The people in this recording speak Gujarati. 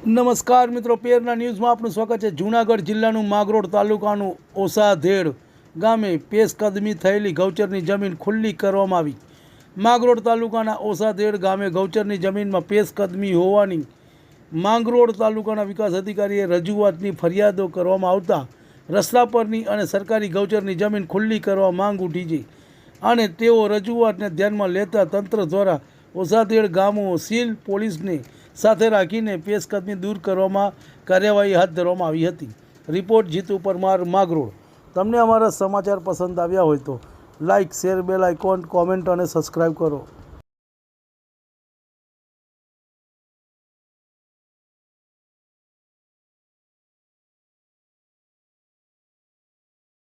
નમસ્કાર મિત્રો, પેરના ન્યૂઝમાં આપનું સ્વાગત છે. જૂનાગઢ જિલ્લાનું માગરોડ તાલુકાનું ઓસાધેડ ગામે પેશકદમી થયેલી ગૌચરની જમીન ખુલ્લી કરવામાં આવી. માગરોડ તાલુકાના ઓસાધેડ ગામે ગૌચરની જમીનમાં પેશકદમી હોવાની માંગરોળ તાલુકાના વિકાસ અધિકારીએ રજૂઆતની ફરિયાદો કરવામાં આવતા રસ્તા પરની અને સરકારી ગૌચરની જમીન ખુલ્લી કરવા માંગ ઉઠી છે. અને તેઓ રજૂઆતને ધ્યાનમાં લેતા તંત્ર દ્વારા ઓસાધેડ ગામો સીલ પોલીસને સાથે રાખીને પેશકદમી દૂર કરવામાં કાર્યવાહી હાથ ધરવામાં આવી હતી. રિપોર્ટ જીતુ પરમાર માગરોળ. તમને અમારા સમાચાર પસંદ આવ્યા હોય તો like share, bell icon, comment અને સબસ્ક્રાઈબ કરો.